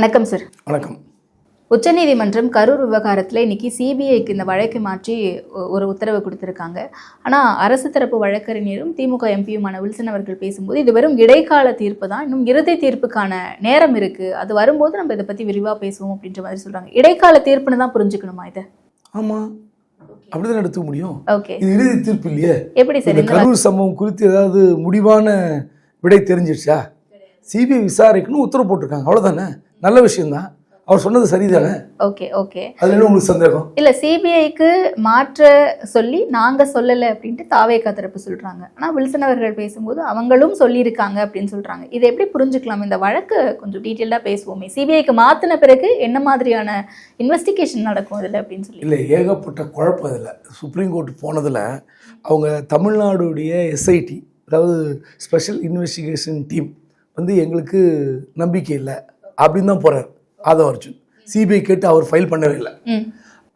வணக்கம் சார் வணக்கம். உச்சநீதிமன்றம் கரூர் விவகாரத்தில் இன்னைக்கு சிபிஐக்கு இந்த வழக்கை மாற்றி ஒரு உத்தரவு கொடுத்திருக்காங்க. ஆனால் அரசு தரப்பு வழக்கறிஞரும் திமுக எம்பியுமான வில்சன் அவர்கள் பேசும்போது இது வெறும் இடைக்கால தீர்ப்பு தான் இன்னும் இறுதி தீர்ப்புக்கான நேரம் இருக்கு. அது வரும்போது நம்ம இதை பத்தி விரிவா பேசுவோம் அப்படின்ற மாதிரி சொல்றாங்க. இடைக்கால தீர்ப்புன்னு தான் புரிஞ்சுக்கணுமா இதை? ஆமாம் அப்படிதான் எடுத்துக்க முடியும். ஓகே. இது இறுதி தீர்ப்பு இல்லையே? எப்படி சார் கரூர் சம்பவம் குறித்து ஏதாவது முடிவான விடை தெரிஞ்சிடுச்சா சிபிஐ விசாரிக்கணும் உத்தரவு போட்டிருக்காங்க. அவ்வளோதானே நல்ல விஷயம்தான். அவர் சொன்னது சரிதானே? Okay okay. அதுல என்ன உங்களுக்கு சந்தேகம்? இல்ல சிபிஐக்கு மாற்ற சொல்லி நாங்க சொல்லல அப்படின்ட்டு தாவேக்கா தரப்பு சொல்றாங்க. ஆனா வில்சன் அவர்கள் பேசும்போது அவங்களும் சொல்லியிருக்காங்க அப்படின்னு சொல்றாங்க. இதை எப்படி புரிஞ்சுக்கலாம்? இந்த வழக்கு கொஞ்சம் டீட்டெயிலாக பேசுவோமே. சிபிஐக்கு மாத்தின பிறகு என்ன மாதிரியான இன்வெஸ்டிகேஷன் நடக்கும் இதுல அப்படின்னு சொல்லி. இல்லை ஏகப்பட்ட குழப்பம் இதில் சுப்ரீம் கோர்ட் போனதில் அவங்க தமிழ்நாடுடைய எஸ்ஐடி அதாவது ஸ்பெஷல் இன்வெஸ்டிகேஷன் டீம் வந்து எங்களுக்கு நம்பிக்கை இல்லை. அப்படின்னு தான் போகிறார் ஆதவ அர்ஜுன். சிபிஐ கேட்டு அவர் ஃபைல் பண்ணவே இல்லை.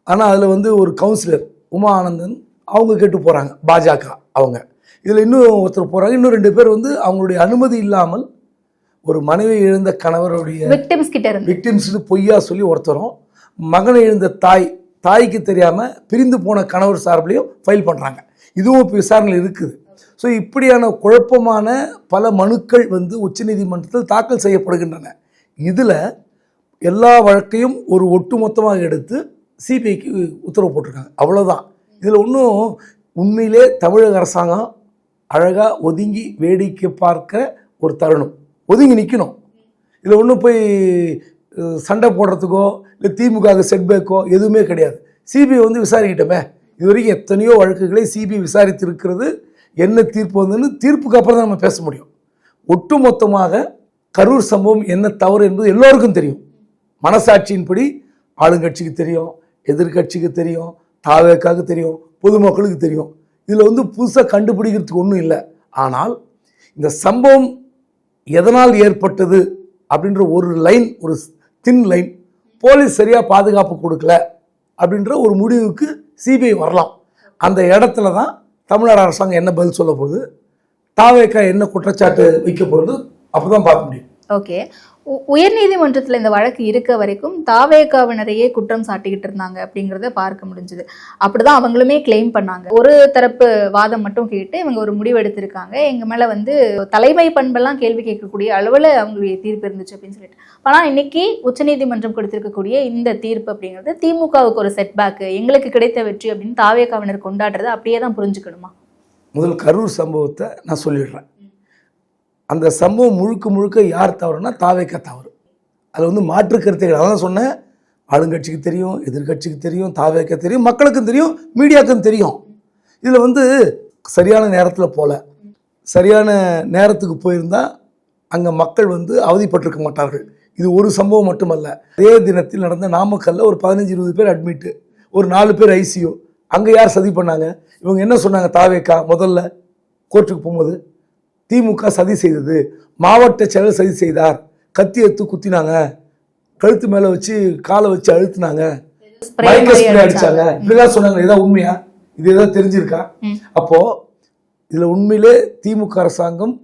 ஆனால் அதில் வந்து ஒரு கவுன்சிலர் உமா ஆனந்தன் அவங்க கேட்டு போகிறாங்க பாஜக அவங்க. இதில் இன்னும் ஒருத்தர் போகிறாங்க இன்னும் ரெண்டு பேர் வந்து அவங்களுடைய அனுமதி இல்லாமல் ஒரு மனைவி இழந்த கணவருடைய விக்டிம்ஸ் கிட்ட இருந்து. விக்டிம்ஸ்னு பொய்யா சொல்லி ஒருத்தரும் மகனை இழந்த தாய் தாய்க்கு தெரியாமல் பிரிந்து போன கணவர் சார்பிலையும் ஃபைல் பண்ணுறாங்க இதுவும் இப்போ விசாரணையில் இருக்குது. ஸோ இப்படியான குழப்பமான பல மனுக்கள் வந்து உச்சநீதிமன்றத்தில் தாக்கல் செய்யப்படுகின்றன. இதில் எல்லா வழக்கையும் ஒரு ஒட்டுமொத்தமாக எடுத்து சிபிஐக்கு உத்தரவு போட்டிருக்காங்க. அவ்வளோதான் இதில் ஒன்றும் உண்மையிலே தமிழக அரசாங்கம் அழகாக ஒதுங்கி வேடிக்கை பார்க்க ஒரு தருணம். ஒதுங்கி நிற்கணும் இதில் ஒன்றும் போய் சண்டை போடுறதுக்கோ இல்லை திமுக செட்பேக்கோ எதுவுமே கிடையாது. சிபிஐ வந்து விசாரிக்கிட்டோமே. இது வரைக்கும் எத்தனையோ வழக்குகளை சிபிஐ விசாரித்திருக்கிறது என்ன தீர்ப்பு வந்துன்னு தீர்ப்புக்கு அப்புறம் தான் நம்ம பேச முடியும். ஒட்டுமொத்தமாக கரூர் சம்பவம் என்ன தவறு என்பது எல்லோருக்கும் தெரியும். மனசாட்சியின்படி ஆளுங்கட்சிக்கு தெரியும் எதிர்க்கட்சிக்கு தெரியும் தாவேக்காவுக்கு தெரியும் பொதுமக்களுக்கு தெரியும். இதில் வந்து புதுசாக கண்டுபிடிக்கிறதுக்கு ஒன்றும் இல்லை. ஆனால் இந்த சம்பவம் எதனால் ஏற்பட்டது அப்படின்ற ஒரு லைன் ஒரு தின் லைன் போலீஸ் சரியாக பாதுகாப்பு கொடுக்கல அப்படின்ற ஒரு முடிவுக்கு சிபிஐ வரலாம். அந்த இடத்துல தான் தமிழ்நாடு அரசாங்கம் என்ன பதில் சொல்ல போகுது? தாவேக்கா என்ன குற்றச்சாட்டு வைக்க போகிறது அப்போ தான் பார்க்க முடியும். ஓகே உயர்நீதிமன்றத்தில் இந்த வழக்கு இருக்க வரைக்கும் தாவேகாவினரையே குற்றம் சாட்டிக்கிட்டு இருந்தாங்க அப்படிங்கிறத பார்க்க முடிஞ்சது. அப்படிதான் அவங்களுமே கிளைம் பண்ணாங்க. ஒரு தரப்பு வாதம் மட்டும் கேட்டு இவங்க ஒரு முடிவு எடுத்திருக்காங்க. எங்க மேல வந்து தலைமை பண்பெல்லாம் கேள்வி கேட்கக்கூடிய அளவில் அவங்களுடைய தீர்ப்பு இருந்துச்சு அப்படின்னு சொல்லிட்டு. ஆனால் இன்னைக்கு உச்சநீதிமன்றம் கொடுத்திருக்கக்கூடிய இந்த தீர்ப்பு அப்படிங்கிறது திமுகவுக்கு ஒரு செட்பேக் எங்களுக்கு கிடைத்த வெற்றி அப்படின்னு தாவேகாவினர் கொண்டாடுறதை அப்படியே தான் புரிஞ்சுக்கணுமா? முதல் கரூர் சம்பவத்தை நான் சொல்லிடுறேன். அந்த சம்பவம் முழுக்க முழுக்க யார் தவறுனா தாவேக்க தவறு. அதில் வந்து மாற்று கருத்தைகள் அதான் சொன்னேன். ஆளுங்கட்சிக்கு தெரியும் எதிர்க்கட்சிக்கு தெரியும் தாவேக்க தெரியும் மக்களுக்கும் தெரியும் மீடியாவுக்கும் தெரியும். இதில் வந்து சரியான நேரத்தில் போல. சரியான நேரத்துக்கு போயிருந்தால் அங்கே மக்கள் வந்து அவதிப்பட்டிருக்க மாட்டார்கள். இது ஒரு சம்பவம் மட்டுமல்ல. அதே தினத்தில் நடந்த நாமக்கல்ல ஒரு பதினஞ்சு இருபது பேர் அட்மிட்டு ஒரு நாலு பேர் ஐசியூ அங்கே யார் சதி பண்ணாங்க? இவங்க என்ன சொன்னாங்க தாவேக்கா? முதல்ல கோர்ட்டுக்கு போகும்போது திமுக சதி செய்தது. மாவட்ட செயலர் சதி செய்தார். கத்தி எடுத்து குத்தினாங்க. கழுத்து மேலே வச்சு காலை வச்சு அழுத்துனாங்க. மாதிரி ஸ்ப்ரே அடிச்சாங்க. இப்படிலாம் சொன்னாங்க. இதான் உண்மையா? இது ஏதாவது தெரிஞ்சிருக்கா. அப்போ இதுல உண்மையிலே திமுக அரசாங்கம்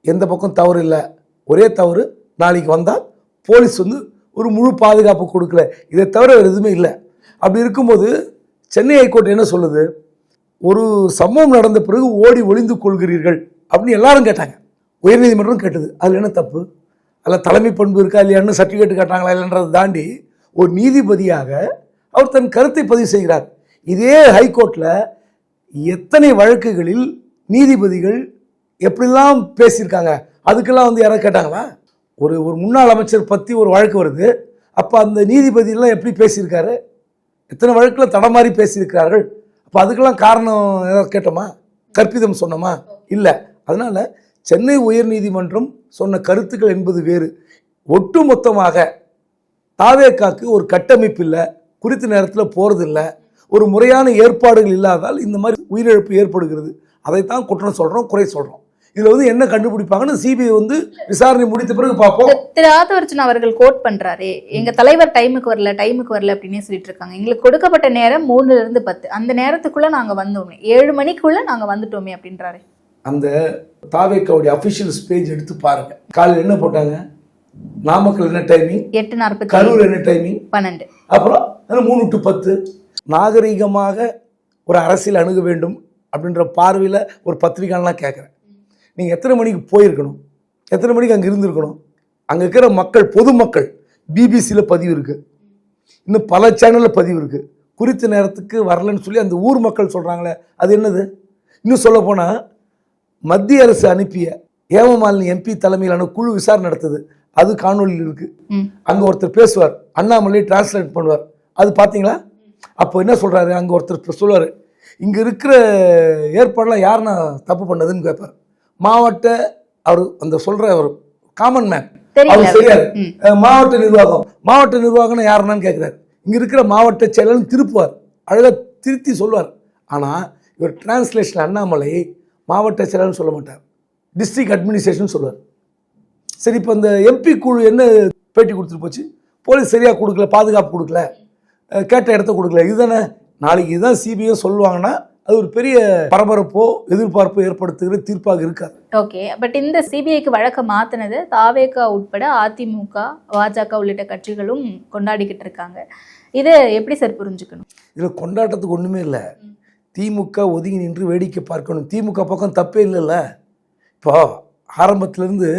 எந்த பக்கம் தவறு இல்லை. ஒரே தவறு நாளைக்கு வந்தால் போலீஸ் வந்து ஒரு முழு பாதுகாப்பு கொடுக்கல. இதை தவிர வேறு எதுவுமே இல்லை. அப்படி இருக்கும்போது சென்னை ஹைகோர்ட் என்ன சொல்லுது? ஒரு சம்பவம் நடந்த பிறகு ஓடி ஒளிந்து கொள்கிறீர்கள். அப்படின்னு எல்லாரும் கேட்டாங்க. உயர்நீதிமன்றம் கேட்டது. அதில் என்ன தப்பு? அதில் தலைமை பண்பு இருக்கா இல்லையான்னு சர்டிஃபிகேட் கேட்டாங்களா இல்லைன்றதை தாண்டி ஒரு நீதிபதியாக அவர் தன் கருத்தை பதிவு செய்கிறார். இதே ஹைகோர்ட்டில் எத்தனை வழக்குகளில் நீதிபதிகள் எப்படிலாம் பேசியிருக்காங்க? அதுக்கெல்லாம் வந்து யாராவது கேட்டாங்களா? ஒரு ஒரு முன்னாள் அமைச்சர் பற்றி ஒரு வழக்கு வருது. அப்போ அந்த நீதிபதியெல்லாம் எப்படி பேசியிருக்காரு? எத்தனை வழக்கில் தடமாறி பேசியிருக்கிறார்கள்? அப்போ அதுக்கெல்லாம் காரணம் ஏதாவது கேட்டோமா? கற்பிதம் சொன்னோமா? இல்லை. அதனால் சென்னை உயர்நீதிமன்றம் சொன்ன கருத்துக்கள் என்பது வேறு. ஒட்டுமொத்தமாக தாவேக்காக்கு ஒரு கட்டமைப்பு இல்லை குறித்த நேரத்தில் போகிறதில்லை ஒரு முறையான ஏற்பாடுகள் இல்லாதால் இந்த மாதிரி உயிரிழப்பு ஏற்படுகிறது. அதைத்தான் குற்றம் சொல்கிறோம் குறை சொல்கிறோம் இதுல வந்து என்ன கண்டுபிடிப்பாங்கன்னு சிபிஐ வந்து விசாரணை முடித்த பிறகு பார்ப்போம். திரு ஆதவர்ச்சன் அவர்கள் கோட் பண்றாரு எங்க தலைவர் டைமுக்கு வரல டைமுக்கு வரல அப்படின்னே சொல்லிட்டு இருக்காங்க. எங்களுக்கு கொடுக்கப்பட்ட நேரம் மூணுல இருந்து பத்து. அந்த நேரத்துக்குள்ள நாங்க வந்தோமே. ஏழு மணிக்குள்ள நாங்க வந்துட்டோமே அப்படின்றாரு. அந்த தாவேக்காவுடைய அஃபிஷியல் பேஜ் எடுத்து பாருங்க. காலையில் என்ன போட்டாங்க? நாமக்கல் என்ன டைமிங் எட்டு நாற்பத்தி கரூர் என்ன டைமிங் பன்னெண்டு. அப்புறம் மூணு டு பத்து. நாகரிகமாக ஒரு அரசியல் அணுக வேண்டும் அப்படின்ற பார்வையில் ஒரு பத்திரிகைலாம் கேட்குறேன் நீங்கள் எத்தனை மணிக்கு போயிருக்கணும்? எத்தனை மணிக்கு அங்கே இருந்திருக்கணும்? அங்கே இருக்கிற மக்கள் பொதுமக்கள் பிபிசியில் பதிவு இருக்குது இன்னும் பல சேனலில் பதிவு இருக்குது குறித்த நேரத்துக்கு வரலன்னு சொல்லி அந்த ஊர் மக்கள் சொல்கிறாங்களே அது என்னது? இன்னும் சொல்லப்போனால் மத்திய அரசு அனுப்பிய ஏமமாலினி எம்பி தலைமையிலான குழு விசாரணை நடத்துது. அது காணொலியில் இருக்குது ம். அங்கே ஒருத்தர் பேசுவார். அண்ணாமலை டிரான்ஸ்லேட் பண்ணுவார். அது பார்த்தீங்களா அப்போ என்ன சொல்கிறாரு அங்கே ஒருத்தர் சொல்லுவார். இங்கே இருக்கிற ஏற்பாடெல்லாம் யாருன்னா தப்பு பண்ணதுன்னு கேட்பார் மாவட்ட அவர் அந்த சொல்கிற அவர் காமன் மேன் அவர் சரியாரு மாவட்ட நிர்வாகம். மாவட்ட நிர்வாகம்னா யாருன்னான்னு கேட்குறாரு இங்கே இருக்கிற மாவட்ட செயலர்னு திருப்புவார். அழகாக திருத்தி சொல்லுவார். ஆனால் இவர் டிரான்ஸ்லேஷன் அண்ணாமலை மாவட்ட செயலர்னு சொல்ல மாட்டார். டிஸ்ட்ரிக்ட் அட்மினிஸ்ட்ரேஷன் சொல்லுவார். சரி இப்போ இந்த எம்பி குழு என்ன பேட்டி கொடுத்துட்டு போச்சு? போலீஸ் சரியாக கொடுக்கல பாதுகாப்பு கொடுக்கல கேட்ட இடத்த கொடுக்கல. இதுதானே? நாளைக்கு இதுதான் சிபிஐ சொல்லுவாங்கன்னா அது ஒரு பெரிய பரபரப்போ எதிர்பார்ப்போ ஏற்படுத்துகிற தீர்ப்பாக இருக்காது. ஓகே பட் இந்த சிபிஐக்கு வழக்க மாத்தினது தாவேகா உட்பட அதிமுக பாஜக உள்ளிட்ட கட்சிகளும் கொண்டாடிக்கிட்டு இருக்காங்க. இதை எப்படி சார் புரிஞ்சுக்கணும்? இதில் கொண்டாட்டத்துக்கு ஒன்றுமே இல்லை. திமுக ஒதுங்கி நின்று வேடிக்கை பார்க்கணும். திமுக பக்கம் தப்பே இல்லைல்ல. இப்போ ஆரம்பத்திலேருந்து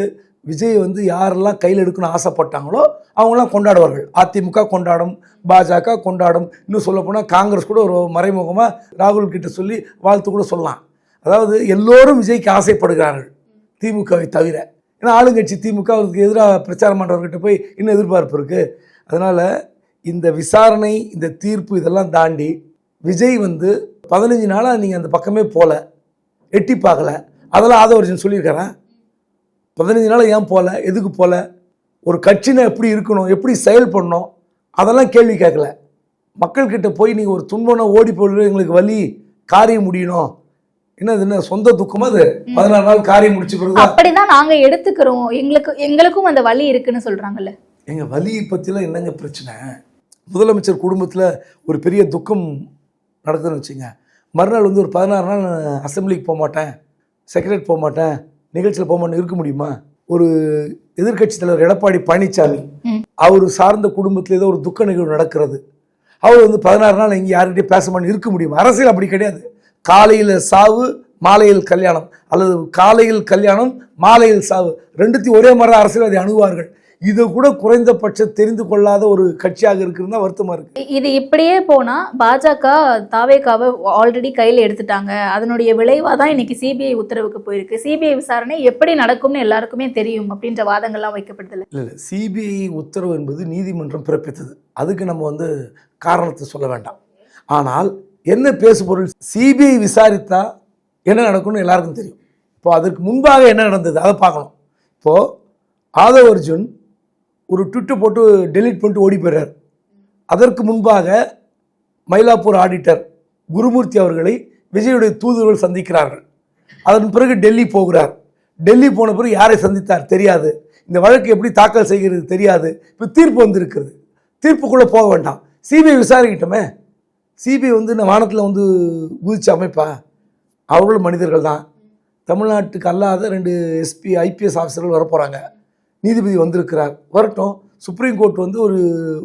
விஜய் வந்து யாரெல்லாம் கையில் எடுக்கணும்னு ஆசைப்பட்டாங்களோ அவங்களாம் கொண்டாடுவார்கள். அதிமுக கொண்டாடும் பாஜக கொண்டாடும். இன்னும் சொல்லப்போனால் காங்கிரஸ் கூட ஒரு மறைமுகமாக ராகுல் கிட்ட சொல்லி வாழ்த்து கூட சொல்லலாம். அதாவது எல்லோரும் விஜய்க்கு ஆசைப்படுகிறார்கள் திமுகவை தவிர. ஏன்னா ஆளுங்கட்சி திமுக அவருக்கு எதிராக பிரச்சாரம் பண்ணுறவர்கிட்ட போய் இன்னும் எதிர்பார்ப்பு இருக்குது அதனால் இந்த விசாரணை இந்த தீர்ப்பு இதெல்லாம் தாண்டி விஜய் வந்து பதினஞ்சு நாளாக நீங்கள் அந்த பக்கமே போகல எட்டி பார்க்கல. அதெல்லாம் ஆதவர்ஜன் சொல்லியிருக்காரன் பதினஞ்சு நாள் ஏன் போகல எதுக்கு போகல ஒரு கட்சினா எப்படி இருக்கணும்? எப்படி செயல்படணும் அதெல்லாம் கேள்வி கேட்கல. மக்கள்கிட்ட போய் நீங்கள் ஒரு துன்பம்னா ஓடி போடுறது எங்களுக்கு வலி காரியம் முடியணும். என்னது என்ன சொந்த துக்கமா அது? பதினாறு நாள் காரியம் முடிச்சு பிறகு அப்படிதான் நாங்க எடுத்துக்கிறோம். எங்களுக்கு எங்களுக்கும் அந்த வலி இருக்குன்னு சொல்றாங்கல்ல. எங்க வலியை பற்றிலாம் என்னங்க பிரச்சனை? முதலமைச்சர் குடும்பத்தில் ஒரு பெரிய துக்கம் நடக்குதுன்னு வச்சுங்க. மறுநாள் வந்து ஒரு பதினாறு நாள் நான் அசெம்பிளிக்கு போக மாட்டேன். செக்ரட்டரி போக மாட்டேன். நிகழ்ச்சியில் போக மாட்டேன் இருக்க முடியுமா? ஒரு எதிர்க்கட்சி தலைவர் எடப்பாடி பழனிசாமி. அவர் சார்ந்த குடும்பத்தில் ஏதோ ஒரு துக்க நிகழ்வு நடக்கிறது. அவர் வந்து பதினாறு நாள் இங்கே யார்கிட்டயும் பேச மாட்டேன் இருக்க முடியுமா? அரசியல் அப்படி கிடையாது. காலையில் சாவு மாலையில் கல்யாணம். அல்லது காலையில் கல்யாணம் மாலையில் சாவு. ரெண்டுத்தையும் ஒரே மாதிரி அரசியல்வாதி அணுகுவார்கள். இது கூட குறைந்தபட்சம் தெரிந்து கொள்ளாத ஒரு கட்சியாக இருக்குன்னு தான் வருத்தமாக இருக்குது இ- இது இப்படியே போனா பாஜக தாவேகாவை ஆல்ரெடி கையில எடுத்துட்டாங்க. அதனுடைய விளைவா தான் இன்னைக்கு சிபிஐ உத்தரவுக்கு போயிருக்கு. சிபிஐ விசாரணை எப்படி நடக்கும்னு எல்லாருக்குமே தெரியும் அப்படின்ற வாதங்கள்லாம் வைக்கப்படுதில்ல இல்லை இல்லை. சிபிஐ உத்தரவு என்பது நீதிமன்றம் பிறப்பித்தது. அதுக்கு நம்ம வந்து காரணத்தை சொல்ல வேண்டாம். ஆனால் என்ன பேசுபொருள் சிபிஐ விசாரித்தா என்ன நடக்கும்னு எல்லாருக்கும் தெரியும். இப்போ அதற்கு முன்பாக என்ன நடந்தது? அதை பார்க்கணும். இப்போது ஆதவ் அர்ஜுன் ஒரு ட்விட்டு போட்டு டெலீட் பண்ணிட்டு ஓடி போயிடுறார் அதற்கு முன்பாக மயிலாப்பூர் ஆடிட்டர் குருமூர்த்தி அவர்களை விஜயுடைய தூதுவர்கள் சந்திக்கிறார்கள். அதன் பிறகு டெல்லி போகிறார். டெல்லி போன பிறகு யாரை சந்தித்தார் தெரியாது. இந்த வழக்கு எப்படி தாக்கல் செய்கிறது தெரியாது. இப்போ தீர்ப்பு வந்திருக்கிறது. தீர்ப்புக்குள்ளே போக வேண்டாம். சிபிஐ விசாரிக்கிட்டோமே. சிபிஐ வந்து இந்த வானத்தில் வந்து குதிச்ச அமைப்பா? அவர்களும் மனிதர்கள் தான். தமிழ்நாட்டுக்கு அல்லாத ரெண்டு எஸ்பி ஐபிஎஸ் ஆஃபீஸர்கள் வரப்போகிறாங்க நீதிபதி வந்திருக்கிறார். வரட்டும். சுப்ரீம் கோர்ட் வந்து ஒரு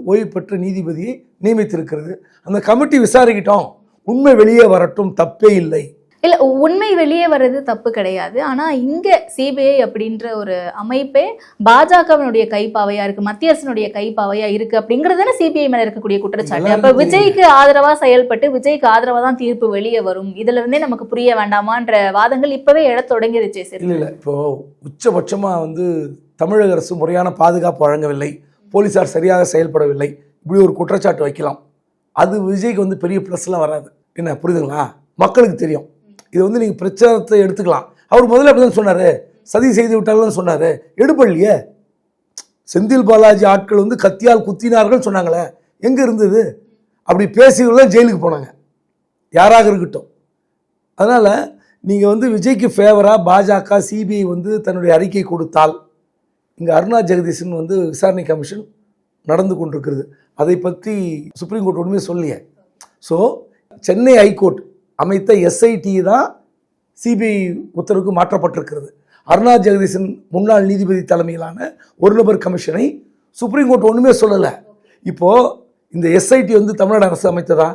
ஓய்வு பெற்ற நீதிபதியை நியமித்திருக்கிறது. அந்த கமிட்டி விசாரிக்கிட்டோம். உண்மை வெளியே வரட்டும். தப்பே இல்லை. இல்ல உண்மை வெளியே வர்றது தப்பு கிடையாது. ஆனா இங்க சிபிஐ அப்படின்ற ஒரு அமைப்பே பாஜகவினுடைய கைப்பாவையா இருக்கு மத்திய அரசினுடைய கைப்பாவையா இருக்கு அப்படிங்கறதுதானே சிபிஐ மேல இருக்கக்கூடிய குற்றச்சாட்டு. அப்ப விஜய்க்கு ஆதரவா செயல்பட்டு விஜய்க்கு ஆதரவா தான் தீர்ப்பு வெளியே வரும். இதுல இருந்தே நமக்கு புரிய வேண்டாமான்ற வாதங்கள் இப்பவே எழத் தொடங்கிருச்சு சரி. இல்லை இல்லை. இப்போது உச்சபட்சமாக வந்து தமிழக அரசு முறையான பாதுகாப்பு வழங்கவில்லை போலீஸார் சரியாக செயல்படவில்லை இப்படி ஒரு குற்றச்சாட்டு வைக்கலாம். அது விஜய்க்கு வந்து பெரிய ப்ளஸ்லாம் வராது. என்ன புரியுதுங்களா? மக்களுக்கு தெரியும். இது வந்து நீங்கள் பிரச்சாரத்தை எடுத்துக்கலாம். அவர் முதல்ல அப்படி தான் சொன்னார். சதி செய்து விட்டாங்கன்னு சொன்னார். எடுப்பள்ளியே செந்தில் பாலாஜி ஆட்கள் வந்து கத்தியால் குத்தினார்கள் சொன்னாங்களே. எங்கே இருந்தது? அப்படி பேசியவர்கள் ஜெயிலுக்கு போனாங்க. யாராக இருக்கட்டும். அதனால் நீங்கள் வந்து விஜய்க்கு ஃபேவராக பாஜக சிபிஐ வந்து தன்னுடைய அறிக்கை கொடுத்தால் இங்கே அருணா ஜெகதீசன் வந்து விசாரணை கமிஷன் நடந்து கொண்டிருக்கிறது. அதை பற்றி சுப்ரீம் கோர்ட் ஒன்றுமே சொல்லலையே. ஸோ சென்னை ஹைகோர்ட் அமைத்த எஸ்ஐடி தான் சிபிஐ உத்தரவுக்கு மாற்றப்பட்டிருக்கிறது. அருணா ஜெகதீசன் முன்னாள் நீதிபதி தலைமையிலான ஒரு நபர் கமிஷனை சுப்ரீம் கோர்ட் ஒன்றுமே சொல்லலை. இப்போது இந்த எஸ்ஐடி வந்து தமிழ்நாடு அரசு அமைத்ததா.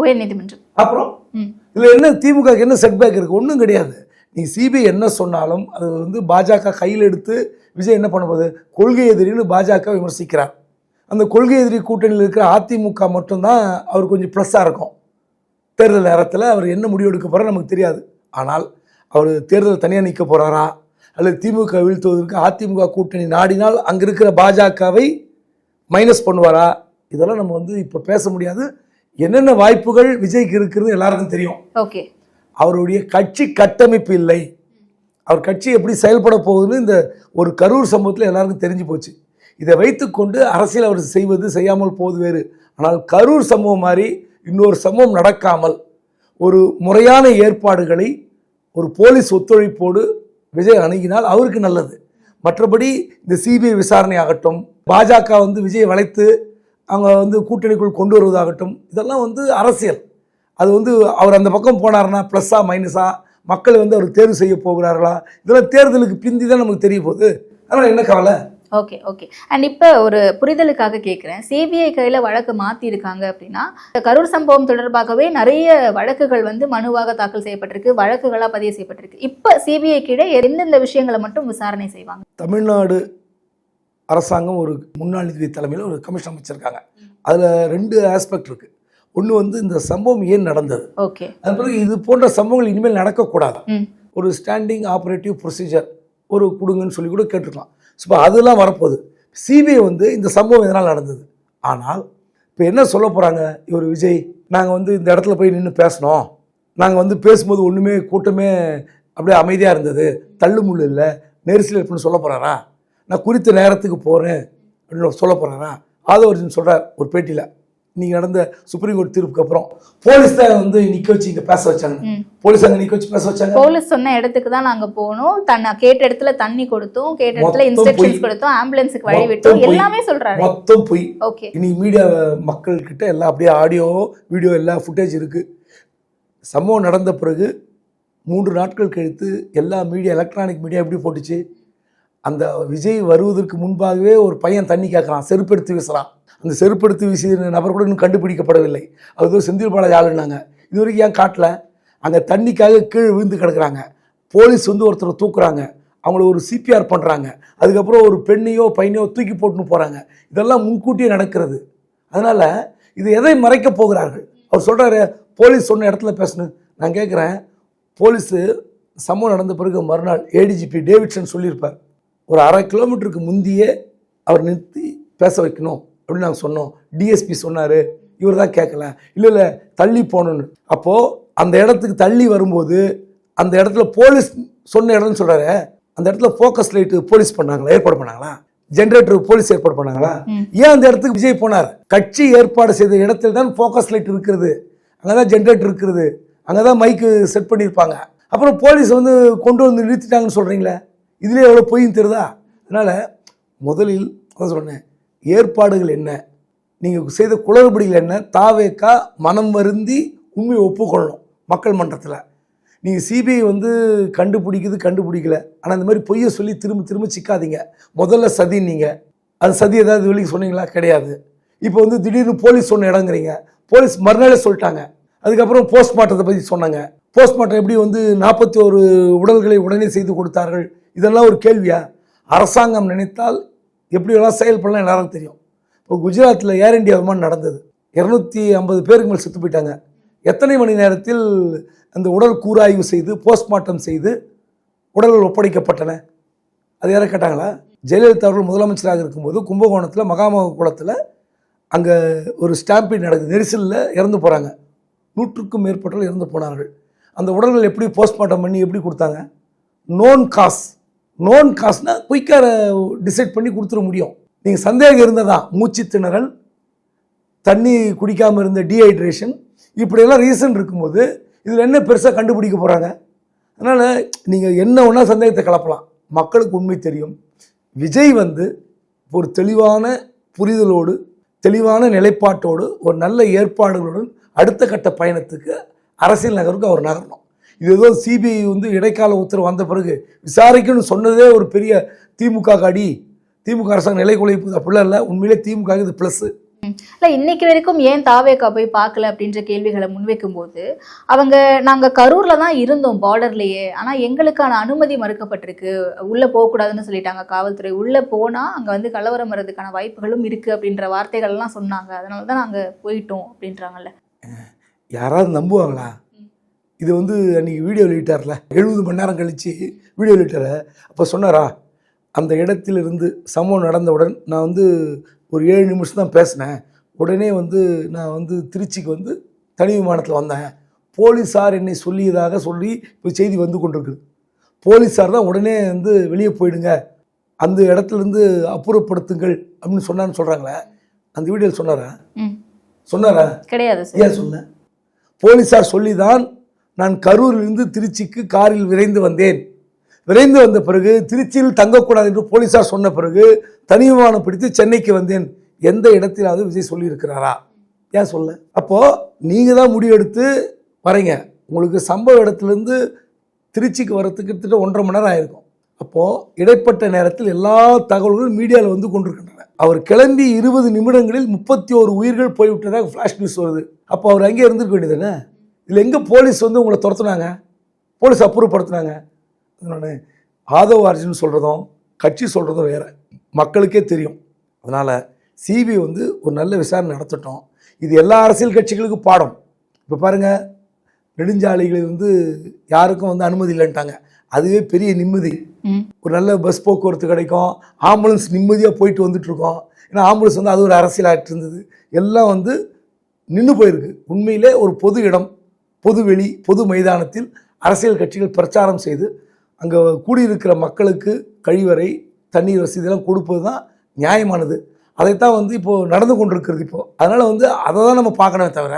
உயர்நீதிமன்றம் அப்புறம் இதில் என்ன திமுக என்ன செட்பேக் இருக்குது ஒன்றும் கிடையாது. நீ சிபிஐ என்ன சொன்னாலும் அது வந்து பாஜக கையில் எடுத்து விஜய் என்ன பண்ண போகுது? கொள்கை எதிரின்னு பாஜக விமர்சிக்கிறார். அந்த கொள்கை எதிரி கூட்டணியில் இருக்கிற அதிமுக மட்டும்தான் அவர் கொஞ்சம் ப்ளஸ்ஸாக இருக்கும். தேர்தல் நேரத்தில் அவர் என்ன முடிவு எடுக்க போகிறார் நமக்கு தெரியாது. ஆனால் அவர் தேர்தல் தனியாக நிற்க போகிறாரா அல்லது திமுக வீழ்த்துவதற்கு அதிமுக கூட்டணி நாடினால் அங்கே இருக்கிற பாஜகவை மைனஸ் பண்ணுவாரா? இதெல்லாம் நம்ம வந்து இப்போ பேச முடியாது. என்னென்ன வாய்ப்புகள் விஜய்க்கு இருக்கிறது எல்லாருக்கும் தெரியும். ஓகே. அவருடைய கட்சி கட்டமைப்பு இல்லை. அவர் கட்சி எப்படி செயல்பட போகுதுன்னு இந்த ஒரு கரூர் சம்பவத்தில் எல்லாருக்கும் தெரிஞ்சு போச்சு. இதை வைத்துக்கொண்டு அரசியல் அவர் செய்வது செய்யாமல் போவது வேறு. ஆனால் கரூர் சம்பவம் மாதிரி இன்னொரு சம்பவம் நடக்காமல் ஒரு முறையான ஏற்பாடுகளை ஒரு போலீஸ் ஒத்துழைப்போடு விஜய் அணுகினால் அவருக்கு நல்லது. மற்றபடி இந்த சிபிஐ விசாரணை ஆகட்டும் பாஜக வந்து விஜயை வளைத்து அவங்க வந்து கூட்டணிக்குள் கொண்டு வருவதாகட்டும் இதெல்லாம் வந்து அரசியல். அது வந்து அவர் அந்த பக்கம் போனாருன்னா ப்ளஸ்ஸா மைனஸா மக்கள் வந்து அவர் தேர்வு செய்ய போகிறார்களா? இதெல்லாம் தேர்தலுக்கு பிந்தி தான் நமக்கு தெரிய போகுது. அதனால் என்ன கவலை? ஓகே ஓகே அண்ட் இப்போ ஒரு புரிதலுக்காக கேட்குறேன் சிபிஐ கையில் வழக்கு மாற்றிருக்காங்க அப்படின்னா இந்த கரூர் சம்பவம் தொடர்பாகவே நிறைய வழக்குகள் வந்து மனுவாக தாக்கல் செய்யப்பட்டிருக்கு வழக்குகளாக பதிவு செய்யப்பட்டிருக்கு. இப்போ சிபிஐ கீழே எந்தெந்த விஷயங்களை மட்டும் விசாரணை செய்வாங்க? தமிழ்நாடு அரசாங்கம் ஒரு முன்னாள் நீதிபதி தலைமையில் ஒரு கமிஷன் அமைச்சிருக்காங்க. அதில் ரெண்டு ஆஸ்பெக்ட் இருக்குது ஒன்று வந்து இந்த சம்பவம் ஏன் நடந்தது? ஓகே அது பிறகு இது போன்ற சம்பவங்கள் இனிமேல் நடக்கக்கூடாது? ஒரு ஸ்டாண்டிங் ஆப்ரேட்டிவ் ப்ரொசீஜர் ஒரு கொடுங்கன்னு சொல்லி கூட கேட்டுருக்கலாம் ஸோ அதெல்லாம் வரப்போகுது. சிபிஐ வந்து இந்த சம்பவம் இதனால் நடந்தது? ஆனால் இப்போ என்ன சொல்ல போகிறாங்க இவர் விஜய்? நாங்கள் வந்து இந்த இடத்துல போய் நின்று பேசினோம். நாங்கள் வந்து பேசும்போது ஒன்றுமே கூட்டமே அப்படியே அமைதியாக இருந்தது. தள்ளுமுள்ளு இல்லை. நெரிசல் அப்படின்னு சொல்ல போகிறாரா நான் குறித்த நேரத்துக்கு போகிறேன் அப்படின்னு சொல்ல போகிறாரா ஆதவர்ஜன் சொல்கிறார் ஒரு பேட்டியில். நீங்கள் நடந்த சுப்ரீம் கோர்ட் தீர்ப்புக்கு அப்புறம் போலீஸ் தான் வந்து நிற்க வச்சு இங்கே பேச வச்சாங்க. போலீஸ் அங்கே நிற்க வச்சு பேச வச்சாங்க. போலீஸ் சொன்ன இடத்துக்கு தான் நாங்க போனோம். தன்னை கேட்ட இடத்துல தண்ணி கொடுத்தோம். கேட்ட இடத்துல இன்ஸ்ட்ரக்ஷன்ஸ். கொடுத்தோம். ஆம்புலன்ஸுக்கு வழி விட்டோம். எல்லாமே சொல்றாரு. மொத்தம் பொய் ஓகே. இனி மீடியா மக்கள்கிட்ட எல்லாம் அப்படியே ஆடியோ வீடியோ எல்லா ஃபுட்டேஜ் இருக்குது சம்பவம் நடந்த பிறகு மூன்று நாட்கள் கழித்து எல்லா மீடியா எலக்ட்ரானிக் மீடியா எப்படி போட்டுச்சு? அந்த விஜய் வருவதற்கு முன்பாகவே ஒரு பையன் தண்ணி கேட்குறான் செருப்படுத்தி வீசுகிறான் அந்த செருப்படுத்தி வீசிய நபர் கூட இன்னும் கண்டுபிடிக்கப்படவில்லை. அது செந்தில் பாலாஜி ஆளுனாங்க இது வரைக்கும் ஏன் காட்டல? அங்கே தண்ணிக்காக கீழே விழுந்து கிடக்குறாங்க. போலீஸ் வந்து ஒருத்தரை தூக்குறாங்க. அவங்கள ஒரு சிபிஆர் பண்ணுறாங்க அதுக்கப்புறம் ஒரு பெண்ணையோ பையனையோ தூக்கி போட்டுன்னு போகிறாங்க இதெல்லாம் முன்கூட்டியே நடக்கிறது. அதனால் இது எதை மறைக்க போகிறார்கள்? அவர் சொல்கிறாரு போலீஸ் சொன்ன இடத்துல பேசணும். நான் கேட்குறேன் போலீஸு சம்பவம் நடந்த பிறகு மறுநாள் ஏடிஜிபி டேவிட்சன் சொல்லியிருப்பார். ஒரு அரை கிலோமீட்டருக்கு முந்தியே அவர் நிறுத்தி பேச வைக்கணும் அப்படின்னு நாங்கள் சொன்னோம். டிஎஸ்பி சொன்னார். இவர் தான் கேட்கல இல்லை இல்லை தள்ளி போகணுன்னு அப்போது அந்த இடத்துக்கு தள்ளி வரும்போது அந்த இடத்துல போலீஸ் சொன்ன இடம்னு சொல்கிறாரு அந்த இடத்துல ஃபோக்கஸ் லைட்டு போலீஸ் பண்ணாங்களா? ஏற்பாடு பண்ணாங்களா? ஜென்ரேட்டர் போலீஸ் ஏற்பாடு பண்ணாங்களா. ஏன் அந்த இடத்துக்கு விஜய் போனார்? கட்சி ஏற்பாடு செய்த இடத்தில் தான் ஃபோக்கஸ் லைட் இருக்கிறது அங்கே தான் ஜென்ரேட்டர் இருக்கிறது அங்கே தான் மைக்கு செட் பண்ணியிருப்பாங்க. அப்புறம் போலீஸ் வந்து கொண்டு வந்து நிறுத்திட்டாங்கன்னு சொல்கிறீங்களே இதுலேயே எவ்வளோ பொய்யும் தெரியுதா? அதனால் முதலில் அதான் சொன்னேன் ஏற்பாடுகள் என்ன? நீங்கள் செய்த குளறுபடிகள் என்ன? தாவேக்கா மனம் வருந்தி உண்மையை ஒப்புக்கொள்ளணும் மக்கள் மன்றத்தில். நீங்கள் சிபிஐ வந்து கண்டுபிடிக்குது கண்டுபிடிக்கல. ஆனால் இந்த மாதிரி பொய்யை சொல்லி திரும்ப திரும்ப சிக்காதீங்க. முதல்ல சதி நீங்கள் அது சதி ஏதாவது வெளியே சொன்னீங்களா? கிடையாது. இப்போ வந்து திடீர்னு போலீஸ் சொன்ன இடங்கிறீங்க போலீஸ் மறுநாளே சொல்லிட்டாங்க. அதுக்கப்புறம் போஸ்ட்மார்ட்டத்தை பற்றி சொன்னாங்க. போஸ்ட்மார்ட்டம் எப்படி வந்து நாற்பத்தி ஒரு உடல்களை உடனே செய்து கொடுத்தார்கள்? இதெல்லாம் ஒரு கேள்வியா? அரசாங்கம் நினைத்தால் எப்படியெல்லாம் செயல்படலாம் எல்லாரும் தெரியும். இப்போ குஜராத்தில் ஏர் இந்தியா விமானம் நடந்தது. இரநூத்தி ஐம்பது பேருக்கு மேல் செத்து போயிட்டாங்க. எத்தனை மணி நேரத்தில் அந்த உடல் கூராய்வு செய்து போஸ்ட்மார்ட்டம் செய்து உடல்கள் ஒப்படைக்கப்பட்டன? அது யாரை கேட்டாங்களா? ஜெயலலிதா அவர்கள் முதலமைச்சராக இருக்கும்போது கும்பகோணத்தில் மகாமக குளத்தில் அங்கே ஒரு ஸ்டாம்பீட் நடக்குது. நெரிசலில் இறந்து போகிறாங்க நூற்றுக்கும் மேற்பட்டவர்கள் இறந்து போனார்கள். அந்த உடல்கள் எப்படி போஸ்ட்மார்ட்டம் பண்ணி எப்படி கொடுத்தாங்க? நோன் காஸ் நோன் காஸ்ட்னா குயிக்காக டிசைட் பண்ணி கொடுத்துட முடியும். நீங்கள் சந்தேகம் இருந்ததா? மூச்சு திணறல் தண்ணி குடிக்காமல் இருந்த டீஹைட்ரேஷன் இப்படியெல்லாம் ரீசன் இருக்கும்போது இதில் என்ன பெருசாக கண்டுபிடிக்க போகிறாங்க அதனால் நீங்கள் என்ன ஒன்றா சந்தேகத்தை கலப்பலாம். மக்களுக்கு உண்மை தெரியும். விஜய் வந்து ஒரு தெளிவான புரிதலோடு தெளிவான நிலைப்பாட்டோடு ஒரு நல்ல ஏற்பாடுகளுடன் அடுத்த கட்ட பயணத்துக்கு அரசியல் நகருக்கு அவர் நகரணும். இது ஏதோ சிபிஐ வந்து இடைக்கால உத்தரவு வந்த பிறகு விசாரிக்கணும்னு சொன்னதே ஒரு பெரிய திமுக அடி. திமுக அரசாங்கம் நிலை குலைப்பு அப்படிலாம் இல்லை. உண்மையிலே திமுக இது ப்ளஸ்ஸு இல்ல இன்னைக்கு வரைக்கும் ஏன் தாவேக்கா போய் பார்க்கல அப்படின்ற கேள்விகளை முன்வைக்கும் போது அவங்க நாங்க கரூர்ல தான் இருந்தோம் பார்டர்லயே ஆனா எங்களுக்கான அனுமதி மறுக்கப்பட்டிருக்கு. உள்ள போகக்கூடாதுன்னு சொல்லிட்டாங்க காவல்துறை. உள்ள போனா அங்க வந்து கலவரம் வர்றதுக்கான வாய்ப்புகளும் இருக்கு அப்படின்ற வார்த்தைகள் எல்லாம் சொன்னாங்க. அதனால தான் நாங்க போயிட்டோம் அப்படின்றாங்கல்ல. யாராவது நம்புவாங்களா? இது வந்து அன்றைக்கி வீடியோ வெளியிட்டார்ல எழுபது மணி நேரம் கழித்து வீடியோ வெளியிட்டார் அப்போ சொன்னாரா அந்த இடத்திலிருந்து சம்பவம் நடந்தவுடன் நான் வந்து ஒரு ஏழு நிமிஷம் தான் பேசினேன். உடனே வந்து நான் வந்து திருச்சிக்கு வந்து தனி விமானத்தில் வந்தேன். போலீஸார் என்னை சொல்லியதாக சொல்லி இப்போ செய்தி வந்து கொண்டிருக்குது போலீஸார் தான் உடனே வந்து வெளியே போயிடுங்க. அந்த இடத்துலேருந்து அப்புறப்படுத்துங்கள் அப்படின்னு சொன்னான்னு சொல்கிறாங்களே அந்த வீடியோவில் சொன்னாரா? சொன்னாரா? கிடையாது ஏன் சொன்னேன் போலீசார் சொல்லிதான் நான் கரூரிலிருந்து திருச்சிக்கு காரில் விரைந்து வந்தேன். விரைந்து வந்த பிறகு திருச்சியில் தங்கக்கூடாது என்று போலீசார் சொன்ன பிறகு தனி விமானம் பிடித்து சென்னைக்கு வந்தேன். எந்த இடத்திலாவது விஜய் சொல்லியிருக்கிறாரா? ஏன் சொல்ல? அப்போ நீங்கள் தான் முடிவெடுத்து வரீங்க. உங்களுக்கு சம்பவ இடத்துலேருந்து திருச்சிக்கு வரத்துக்கு கிட்டத்தட்ட ஒன்றரை மணி நேரம் ஆயிருக்கும். அப்போது இடைப்பட்ட நேரத்தில் எல்லா தகவல்களும் மீடியாவில் வந்து கொண்டிருக்கின்றன. அவர் கிளம்பி இருபது நிமிடங்களில் முப்பத்தி ஒரு உயிர்கள் போய்விட்டதாக ஃப்ளாஷ் நியூஸ் வருது. அப்போ அவர் அங்கே இருந்திருக்க வேண்டியதானே இதில் எங்கே போலீஸ் வந்து உங்களை துரத்துனாங்க? போலீஸ் அப்புறப்படுத்துனாங்க. அதனால ஆதவ அர்ஜுன் சொல்கிறதும் கட்சி சொல்கிறதும் வேற. மக்களுக்கே தெரியும். அதனால் சிபிஐ வந்து ஒரு நல்ல விசாரணை நடத்தட்டும். இது எல்லா அரசியல் கட்சிகளுக்கும் பாடம். இப்போ பாருங்கள் நெடுஞ்சாலைகளில் வந்து யாருக்கும் வந்து அனுமதி இல்லைன்ட்டாங்க. அதுவே பெரிய நிம்மதி. ஒரு நல்ல பஸ் போக்குவரத்து கிடைக்கும். ஆம்புலன்ஸ் நிம்மதியாக போயிட்டு வந்துட்டு இருக்கோம் ஏன்னா ஆம்புலன்ஸ் வந்து அது ஒரு அரசியல் ஆக்ட் இருந்தது. எல்லாம் வந்து நின்று போயிருக்கு. உண்மையிலே ஒரு பொது இடம். பொதுவெளி பொது மைதானத்தில் அரசியல் கட்சிகள் பிரச்சாரம் செய்து அங்கே கூடியிருக்கிற மக்களுக்கு கழிவறை தண்ணீர் வசதியெல்லாம் கொடுப்பது தான் நியாயமானது. அதைத்தான் வந்து இப்போது நடந்து கொண்டிருக்கிறது இப்போது அதனால் வந்து அதை தான் நம்ம பார்க்கணுமே தவிர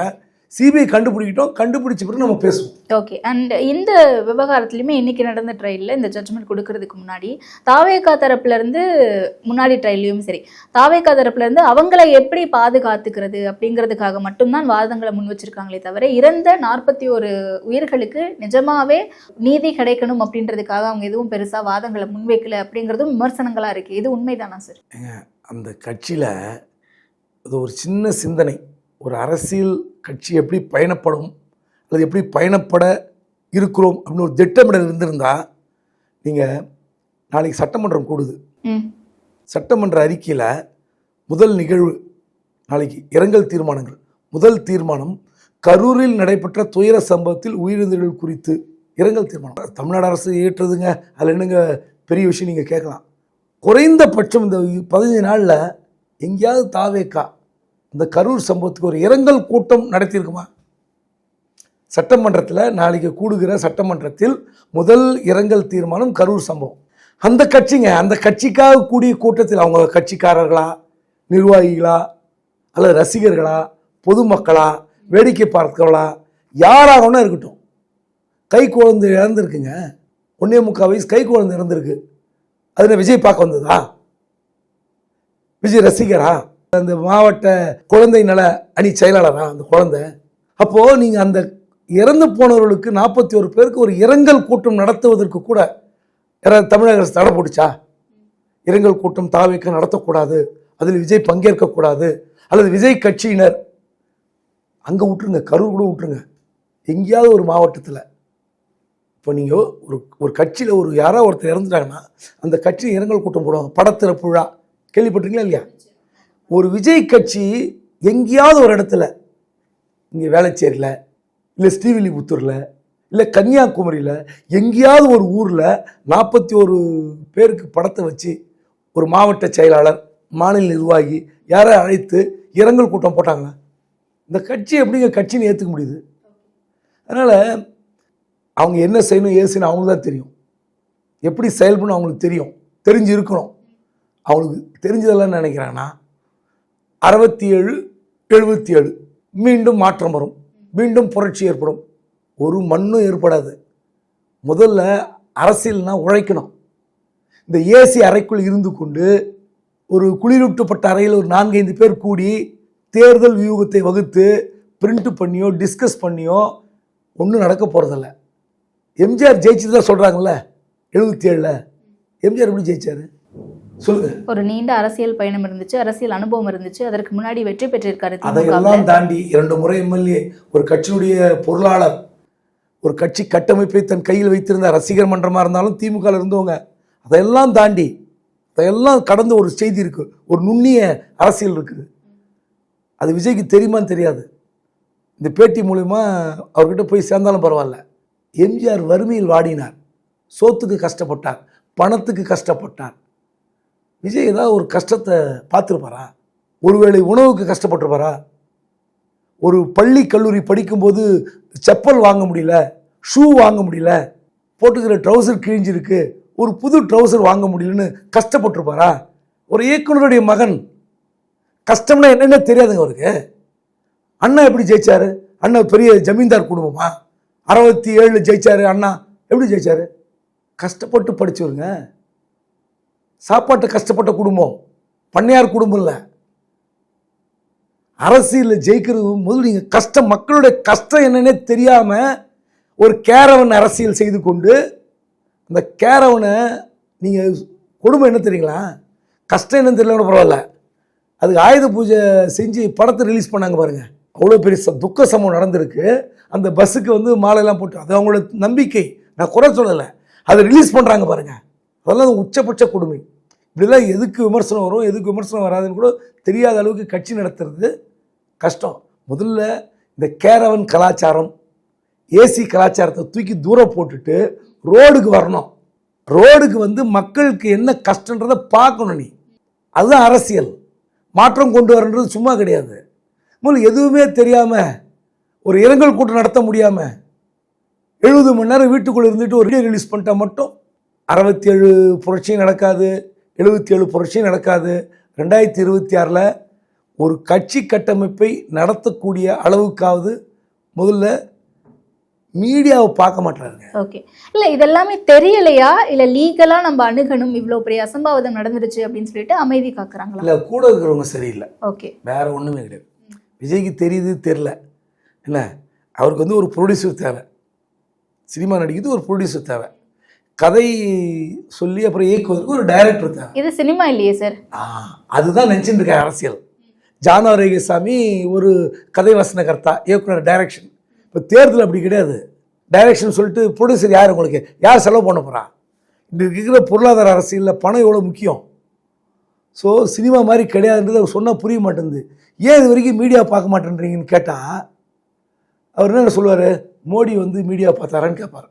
சிபிஐ கண்டுபிடிக்கிட்டோம் கண்டுபிடிச்ச பிறகு நம்ம பேசுவோம். ஓகே அண்ட் இந்த விவகாரத்துலையுமே இன்னைக்கு நடந்த ட்ரையலில் இந்த ஜட்ஜ்மெண்ட் கொடுக்கறதுக்கு முன்னாடி தாவேகா தரப்புல இருந்து முன்னாடி ட்ரையல்லையும் சரி தாவேகா தரப்புல இருந்து அவங்கள எப்படி பாதுகாத்துக்கிறது அப்படிங்கிறதுக்காக மட்டும்தான் வாதங்களை முன் வச்சிருக்காங்களே தவிர இறந்த நாற்பத்தி ஒரு உயிர்களுக்கு நிஜமாவே நீதி கிடைக்கணும் அப்படின்றதுக்காக அவங்க எதுவும் பெருசா வாதங்களை முன்வைக்கல அப்படிங்கிறதும் விமர்சனங்களா இருக்கு. இது உண்மைதானா சார் அந்த கட்சியில் அது ஒரு சின்ன சிந்தனை ஒரு அரசியல் கட்சி எப்படி பயணப்படும் அல்லது எப்படி பயணப்பட இருக்கிறோம் அப்படின்னு ஒரு திட்டமிடல் இருந்திருந்தா நீங்கள் நாளைக்கு சட்டமன்றம் கூடுது. சட்டமன்ற அறிக்கையில் முதல் நிகழ்வு நாளைக்கு இரங்கல் தீர்மானங்கள். முதல் தீர்மானம் கரூரில் நடைபெற்ற துயர சம்பவத்தில் உயிரிழந்தவர்கள் குறித்து இரங்கல் தீர்மானம். தமிழ்நாடு அரசு ஏற்றுதுங்க அதில் என்னங்க பெரிய விஷயம் நீங்கள் கேட்கலாம். குறைந்தபட்சம் இந்த பதினஞ்சு நாளில் எங்கேயாவது தாவேக்கா இந்த கரூர் சம்பவத்துக்கு ஒரு இரங்கல் கூட்டம் நடத்தியிருக்குமா? சட்டமன்றத்தில் நாளைக்கு கூடுகிற சட்டமன்றத்தில் முதல் இரங்கல் தீர்மானம் கரூர் சம்பவம். அந்த கட்சிங்க அந்த கட்சிக்காக கூடிய கூட்டத்தில் அவங்க கட்சிக்காரர்களா நிர்வாகிகளா அல்லது ரசிகர்களா பொதுமக்களா வேடிக்கை பார்க்கவளா யாராக இருக்கட்டும். கை குழந்தை இறந்துருக்குங்க. ஒன்றே முக்கால் வயசு கை குழந்தை இறந்துருக்கு. அதில் விஜய் பார்க்க வந்ததா? விஜய் ரசிகரா? அந்த மாவட்ட குழந்தை நல அணி செயலாளரா அந்த குழந்தை. அப்போது நீங்கள் அந்த இறந்து போனவர்களுக்கு நாற்பத்தி ஒரு பேருக்கு ஒரு இரங்கல் கூட்டம் நடத்துவதற்கு கூட யாராவது தமிழக அரசு தடை போட்டுச்சா? இரங்கல் கூட்டம் தாவிக்க நடத்தக்கூடாது. அதில் விஜய் பங்கேற்கக்கூடாது அல்லது விஜய் கட்சியினர் அங்கே விட்டுருங்க கரூர் கூட விட்டுருங்க எங்கேயாவது ஒரு மாவட்டத்தில். இப்போ நீங்கள் ஒரு ஒரு கட்சியில் ஒரு யாராவது ஒருத்தர் இறந்துட்டாங்கன்னா அந்த கட்சியில் இரங்கல் கூட்டம் போடுவாங்க. படத்திற புழா கேள்விப்பட்டிருக்கீங்களா இல்லையா? ஒரு விஜய் கட்சி எங்கேயாவது ஒரு இடத்துல இங்கே வேளச்சேரியில் இல்லை ஸ்ரீவில்லிபுத்தூரில் இல்லை கன்னியாகுமரியில் எங்கேயாவது ஒரு ஊரில் நாற்பத்தி ஒரு பேருக்கு படத்தை வச்சு ஒரு மாவட்ட செயலாளர் மாநில நிர்வாகி யாரை அழைத்து இரங்கல் கூட்டம் போட்டாங்க இந்த கட்சி எப்படிங்க கட்சின்னு ஏற்றுக்க முடியுது? அதனால் அவங்க என்ன செய்யணும் ஏசுன்னு அவங்களுக்கு தான் தெரியும். எப்படி செயல்படணும் அவங்களுக்கு தெரியும். தெரிஞ்சு இருக்கணும் அவங்களுக்கு தெரிஞ்சதெல்லாம் நினைக்கிறாங்கன்னா அறுபத்தி ஏழு எழுபத்தி ஏழு மீண்டும் மாற்றம் வரும். மீண்டும் புரட்சி ஏற்படும். ஒரு மண்ணும் ஏற்படாது. முதல்ல அரசியல்னா உழைக்கணும். இந்த ஏசி அறைக்குள் இருந்து கொண்டு ஒரு குளிரூட்டப்பட்ட அறையில் ஒரு நான்கைந்து பேர் கூடி தேர்தல் வியூகத்தை வகுத்து பிரிண்ட் பண்ணியோ டிஸ்கஸ் பண்ணியோ ஒன்றும் நடக்க போகிறதில்ல எம்ஜிஆர் ஜெயிச்சு தான் சொல்கிறாங்கல்ல எழுபத்தி ஏழில் எம்ஜிஆர் எப்படி ஜெயிச்சாரு? சொல்லுங்கள் ஒரு நீண்ட அரசியல் பயணம் இருந்துச்சு அரசியல் அனுபவம் இருந்துச்சு அதற்கு முன்னாடி வெற்றி பெற்றிருக்காரு. அதையெல்லாம் தாண்டி இரண்டு முறை எம்எல்ஏ ஒரு கட்சியினுடைய பொருளாளர் ஒரு கட்சி கட்டமைப்பை தன் கையில் வைத்திருந்த ரசிகர் மன்றமாக இருந்தாலும் திமுகவில் இருந்தவங்க அதையெல்லாம் தாண்டி அதையெல்லாம் கடந்து ஒரு செய்தி இருக்குது ஒரு நுண்ணிய அரசியல் இருக்குது. அது விஜய்க்கு தெரியுமான்னு தெரியாது. இந்த பேட்டி மூலிமா அவர்கிட்ட போய் சேர்ந்தாலும் பரவாயில்ல. எம்ஜிஆர் வறுமையில் வாடினார். சோத்துக்கு கஷ்டப்பட்டார். பணத்துக்கு கஷ்டப்பட்டார். விஜய் ஏதாவது ஒரு கஷ்டத்தை பார்த்துருப்பாரா? ஒருவேளை உணவுக்கு கஷ்டப்பட்டிருப்பாரா? ஒரு பள்ளி கல்லூரி படிக்கும்போது செப்பல் வாங்க முடியல ஷூ வாங்க முடியல போட்டுக்கிற ட்ரௌசர் கிழிஞ்சிருக்கு ஒரு புது ட்ரௌசர் வாங்க முடியலன்னு கஷ்டப்பட்டிருப்பாரா? ஒரு இயக்குனருடைய மகன். கஷ்டம்னா என்னென்ன தெரியாதுங்க அவருக்கு. அண்ணா எப்படி ஜெயிச்சாரு? அண்ணா பெரிய ஜமீன்தார் குடும்பமா? அறுபத்தி ஏழு ஜெயிச்சாரு அண்ணா. எப்படி ஜெயிச்சாரு? கஷ்டப்பட்டு படிச்சவருங்க. சாப்பாட்டு கஷ்டப்பட்ட குடும்பம். பண்ணையார் குடும்பம் இல்லை. அரசியலில் ஜெயிக்கிறது முதல் நீங்கள் கஷ்டம் மக்களுடைய கஷ்டம் என்னன்னே தெரியாமல் ஒரு கேரவன் அரசியல் செய்து கொண்டு அந்த கேரவனை நீங்கள் குடும்பம் என்ன தெரியுங்களா? கஷ்டம் என்னன்னு தெரியல பரவாயில்ல. அதுக்கு ஆயுத பூஜை செஞ்சு படத்தை ரிலீஸ் பண்ணாங்க பாருங்கள் அவ்வளோ பெரிய ச- துக்க சம்பவம் நடந்திருக்கு. அந்த பஸ்ஸுக்கு வந்து மாலையெல்லாம் போட்டு அது அவங்களோட நம்பிக்கை. நான் குறை சொல்லலை. அதை ரிலீஸ் பண்ணுறாங்க பாருங்கள் அதெல்லாம் உச்சபட்ச கொடுமை. இப்படிலாம் எதுக்கு விமர்சனம் வரும் எதுக்கு விமர்சனம் வராதுன்னு கூட தெரியாத அளவுக்கு கட்சி நடத்துறது கஷ்டம். முதல்ல இந்த கேரவன் கலாச்சாரம் ஏசி கலாச்சாரத்தை தூக்கி தூரம் போட்டுட்டு ரோடுக்கு வரணும். ரோடுக்கு வந்து மக்களுக்கு என்ன கஷ்டன்றதை பார்க்கணும் நீ. அதுதான் அரசியல். மாற்றம் கொண்டு வரன்றது சும்மா கிடையாது. முதல்ல எதுவுமே தெரியாமல் ஒரு இரங்கல் கூட்டம் நடத்த முடியாமல் எழுபது மணி நேரம் வீட்டுக்குள்ளே இருந்துட்டு ஒரு வீடியோ ரிலீஸ் பண்ணிட்டா மட்டும் அறுபத்தேழு புரட்சியும் நடக்காது. எழுபத்தி ஏழு புரட்சியும் நடக்காது. ரெண்டாயிரத்தி இருபத்தி ஆறில் ஒரு கட்சி கட்டமைப்பை நடத்தக்கூடிய அளவுக்காவது முதல்ல மீடியாவை பார்க்க மாட்டாருங்க. ஓகே. இல்ல இதெல்லாமே தெரியலையா? இல்ல லீகலா நம்ம அணுகணும் இவ்வளவு பெரிய அசம்பாவிதம் நடந்துருச்சு அப்படின்னு சொல்லிட்டு அமைதி காக்குறாங்களா? இல்லை கூட இருக்கிறவங்க சரியில்லை. ஓகே. வேற ஒன்றுமே கிடையாது. விஜய்க்கு தெரியுது தெரில என்ன? அவருக்கு வந்து ஒரு ப்ரொடியூசர் தேவை. சினிமா நடிக்கிறது ஒரு ப்ரொடியூசர் தேவை. கதை சொல்லி அப்புறம் இயக்குவதற்கு ஒரு டைரக்டர் தேவை. இது சினிமா இல்லையே சார் அதுதான் நினச்சிட்டு இருக்க அரசியல். ஜானா ரேகசாமி ஒரு கதை வசனகர்த்தா இயக்குனர் டைரக்ஷன் இப்போ தேர்தல் அப்படி கிடையாது. டைரக்ஷன் சொல்லிட்டு ப்ரொடியூசர் யார் உங்களுக்கு? யார் செலவு பண்ண போகிறா இன்றைக்கு இருக்கிற பொருளாதார அரசியலில் பணம் எவ்வளோ முக்கியம்? ஸோ சினிமா மாதிரி கிடையாதுன்றது அவர் சொன்னால் புரிய மாட்டேங்குது. ஏன் இது வரைக்கும் மீடியா பார்க்க மாட்டேன்றீங்கன்னு கேட்டால் அவர் என்ன சொல்லுவார்? மோடி வந்து மீடியா பார்த்தாரான்னு கேட்பார்.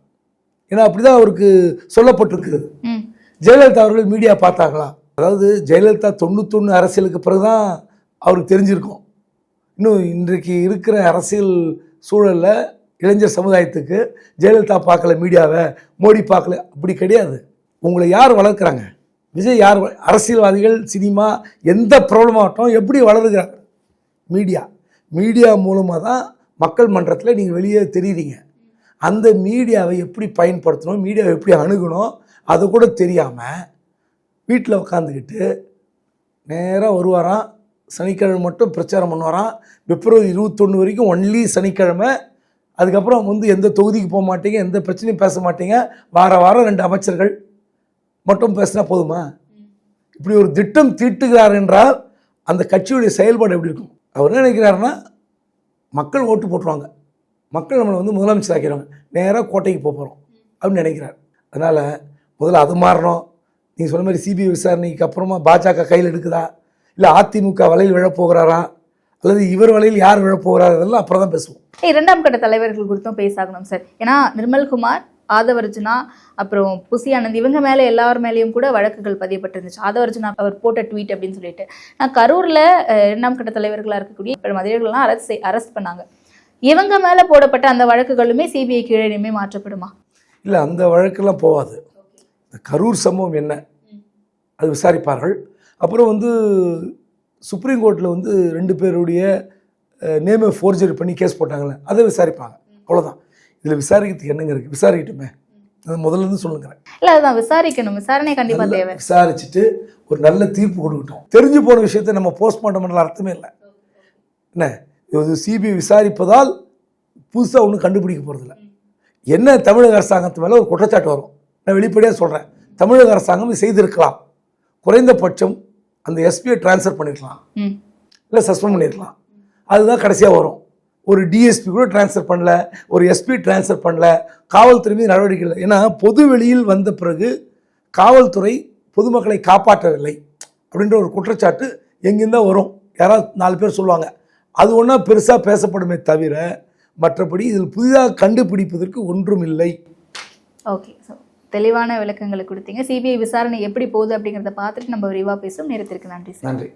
ஏன்னா அப்படி தான் அவருக்கு சொல்லப்பட்டிருக்குது. ஜெயலலிதா அவர்கள் மீடியா பார்த்தாங்களா அதாவது ஜெயலலிதா தொண்ணூத்தொன்று அரசியலுக்கு பிறகு தான் அவருக்கு தெரிஞ்சிருக்கும். இன்னும் இன்றைக்கு இருக்கிற அரசியல் சூழலில் இளைஞர் சமுதாயத்துக்கு ஜெயலலிதா பார்க்கல மீடியாவை மோடி பார்க்கல அப்படி கிடையாது. உங்களை யார் வளர்க்குறாங்க? விஜய் யார் அரசியல்வாதிகள் சினிமா எந்த ப்ராப்ளம் ஆகட்டும் எப்படி வளருகிறாங்க மீடியா. மீடியா மூலமாக தான் மக்கள் மன்றத்தில் நீங்கள் வெளியே தெரியுறீங்க. அந்த மீடியாவை எப்படி பயன்படுத்தணும் மீடியாவை எப்படி அணுகணும் அது கூட தெரியாமல் வீட்டில் உட்காந்துக்கிட்டு நேராக வருவாராம் சனிக்கிழமை மட்டும் பிரச்சாரம் பண்ணுவாராம். பிப்ரவரி இருபத்தொன்று வரைக்கும் ஒன்லி சனிக்கிழமை. அதுக்கப்புறம் வந்து எந்த தொகுதிக்கு போக மாட்டீங்க எந்த பிரச்சனையும் பேச மாட்டீங்க. வார வாரம் ரெண்டு அமைச்சர்கள் மட்டும் பேசினா போதுமா? இப்படி ஒரு திட்டம் தீட்டுகிறார் என்றால் அந்த கட்சியுடைய செயல்பாடு எப்படி இருக்கும்? அவர் என்ன நினைக்கிறாருன்னா மக்கள் ஓட்டு போட்டுருவாங்க. மக்கள் நம்மளை வந்து முதலமைச்சர் ஆக்கிடுவாங்க நேராக கோட்டைக்கு போக போகிறோம் அப்படின்னு நினைக்கிறார். அதனால் முதல்ல அது மாறணும். நீங்கள் சொன்ன மாதிரி சிபிஐ விசாரணைக்கு அப்புறமா பாஜக கையில் எடுக்குதா? இல்லை அதிமுக வலையில் விழப் போகிறாரா? அல்லது இவர் வலையில் யார் விழப்போகிறார் அதெல்லாம் அப்புறம் தான் பேசுவோம். இரண்டாம் கட்ட தலைவர்கள் குறித்தும் பேசாகணும் சார். ஏன்னா நிர்மல்குமார் ஆதவர்ஜுனா அப்புறம் புசி ஆனந்த் இவங்க மேலே எல்லார் மேலேயும் கூட வழக்குகள் பதியப்பட்டிருந்துச்சு. ஆதவர்ஜுனா அவர் போட்ட ட்வீட் அப்படின்னு சொல்லிட்டு. நான் கரூரில் இரண்டாம் கட்ட தலைவர்களாக இருக்கக்கூடிய இப்ப மதியர்கள்லாம் அரெஸ்ட் அரெஸ்ட் பண்ணாங்க. இவங்க மேலே போடப்பட்ட அந்த வழக்குகளுமே சிபிஐ கீழே மாற்றப்படுமா? இல்லை அந்த வழக்கெல்லாம் போகாது. இந்த கரூர் சம்பவம் என்ன? அது விசாரிப்பார்கள். அப்புறம் வந்து சுப்ரீம் கோர்ட்டில் வந்து ரெண்டு பேருடைய நேமை ஃபோர்ஜரி பண்ணி கேஸ் போட்டாங்களே அதை விசாரிப்பாங்க. அவ்வளோதான் இதில் விசாரிக்கிறதுக்கு என்னங்க இருக்குது விசாரிக்கட்டுமே. அது முதல்ல இருந்து சொல்லுங்கிறேன். இல்லை அதுதான் விசாரிக்கணும். விசாரணை கண்டிப்பா தேவை. விசாரிச்சுட்டு ஒரு நல்ல தீர்ப்பு கொடுக்கட்டும். தெரிஞ்சு போன விஷயத்தை நம்ம போஸ்ட்மார்ட்டம் பண்ணல அர்த்தமே இல்லை. என்ன? இது சிபிஐ விசாரிப்பதால் புதுசாக ஒன்றும் கண்டுபிடிக்க போகிறதில்ல என்ன தமிழக அரசாங்கத்து மேலே ஒரு குற்றச்சாட்டு வரும்? நான் வெளிப்படையாக சொல்கிறேன் தமிழக அரசாங்கம் இது செய்திருக்கலாம். குறைந்தபட்சம் அந்த எஸ்பியை ட்ரான்ஸ்ஃபர் பண்ணிருக்கலாம். இல்லை சஸ்பெண்ட் பண்ணிருக்கலாம். அதுதான் கடைசியாக வரும். ஒரு டிஎஸ்பி கூட ட்ரான்ஸ்ஃபர் பண்ணல ஒரு எஸ்பி ட்ரான்ஸ்ஃபர் பண்ணல காவல்துறை மீது நடவடிக்கை இல்லை. ஏன்னா பொது வெளியில் வந்த பிறகு காவல்துறை பொதுமக்களை காப்பாற்றவில்லை. அப்படின்ற ஒரு குற்றச்சாட்டு எங்கேருந்தா வரும். யாராவது நாலு பேர் சொல்லுவாங்க. அது ஒன்றா பெருசாக பேசப்படுமே தவிர மற்றபடி இதில் புதிதாக கண்டுபிடிப்பதற்கு ஒன்றும் இல்லை. ஓகே ஸோ தெளிவான விளக்கங்களை கொடுத்தீங்க. சிபிஐ விசாரணை எப்படி போகுது அப்படிங்கிறத பார்த்துட்டு நம்ம விரிவாக பேசும் நேரத்திற்கு நன்றி நன்றி.